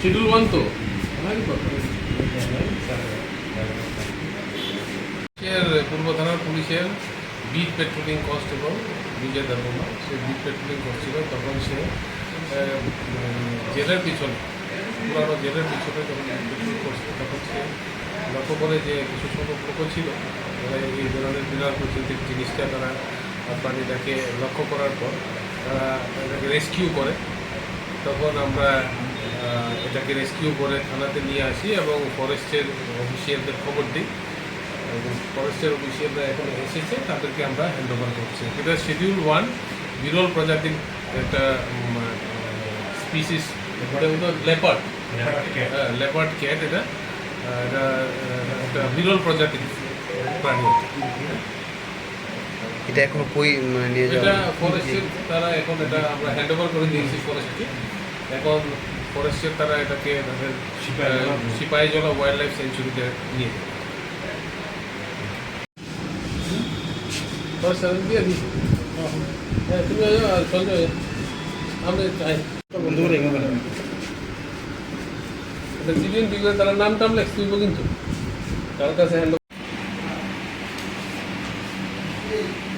Schedule one তো পূর্ব থানার পুলিশের beat patrolling constable Bijay Darma সে বিট পেট্রোলিং করছিল তখন সে জেলের পিছনে পুরানো জেলের পিছনে যখন পেট্রোল করছিল তখন সে লক্ষ্য করে যে কিছু সংখ্যক লোক ছিল এই ধরনের বিরাট প্রকৃতিক জিনিসটা তারা প্রাণীটাকে লক্ষ্য করার পর তারা এটাকে রেস্কিউ করে। তখন আমরা এটাকে রেস্কিউ করে থানাতে নিয়ে আসি এবং ফরেস্টের অফিসিয়ালদের খবর দিই। এবং ফরেস্টের অফিসিয়ালরা এখন এসেছে তাদেরকে আমরা হ্যান্ড ওভার করছি। এটা শিডিউল ওয়ান বিরল প্রজাতির একটা স্পিসিস লেপার্ড হ্যাঁ লেপার্ড ক্যাট এটা। এটা একটা বিরল প্রজাতির প্রাণী। এটা এখনও কই মানে নিয়ে এটা যাওয়া ফরেস্টের তারা এখন এটা আমরা হ্যান্ড ওভার করে দিয়েছি ফরেস্টকে এখন ফরেস্টের তারা এটাকে তাদের সিপাহী জলা ওয়াইল্ড লাইফ সেঞ্চুরিতে নিয়ে যাবে। হ্যাঁ এটা তারা নাম টাম লেখ তুইব কিন্তু তার কাছে hand